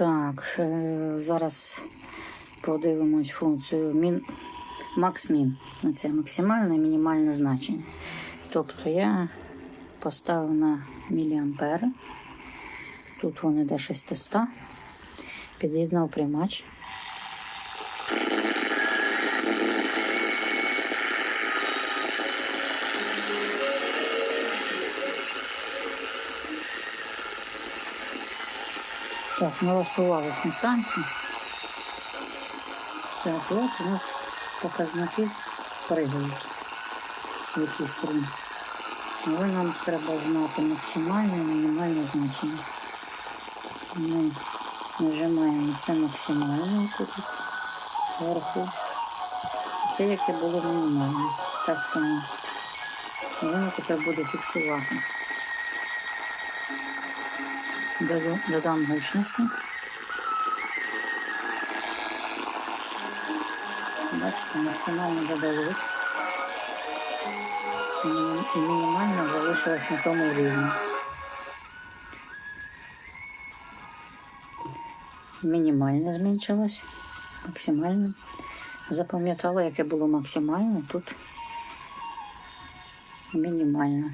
Так, е, зараз подивимось функцію мін, max-min. Це максимальне і мінімальне значення. Тобто я поставив на міліампери. Тут вони до 600. Під'єднав приймач. Так, налаштувалися на станцію. Так, от у нас показники пригають. в якій стороні. Але нам треба знати максимальне і мінімальне значення. Ми нажимаємо це максимальне тут вверху. Це яке було мінімальне. Так само. І воно тепер буде фіксувати. Дода- Додам гучності. Бачите, максимально додалось. І мінімально залишилось на тому рівні. Мінімально зменшилось, максимально. Запам'ятала, яке було максимальне, тут мінімально.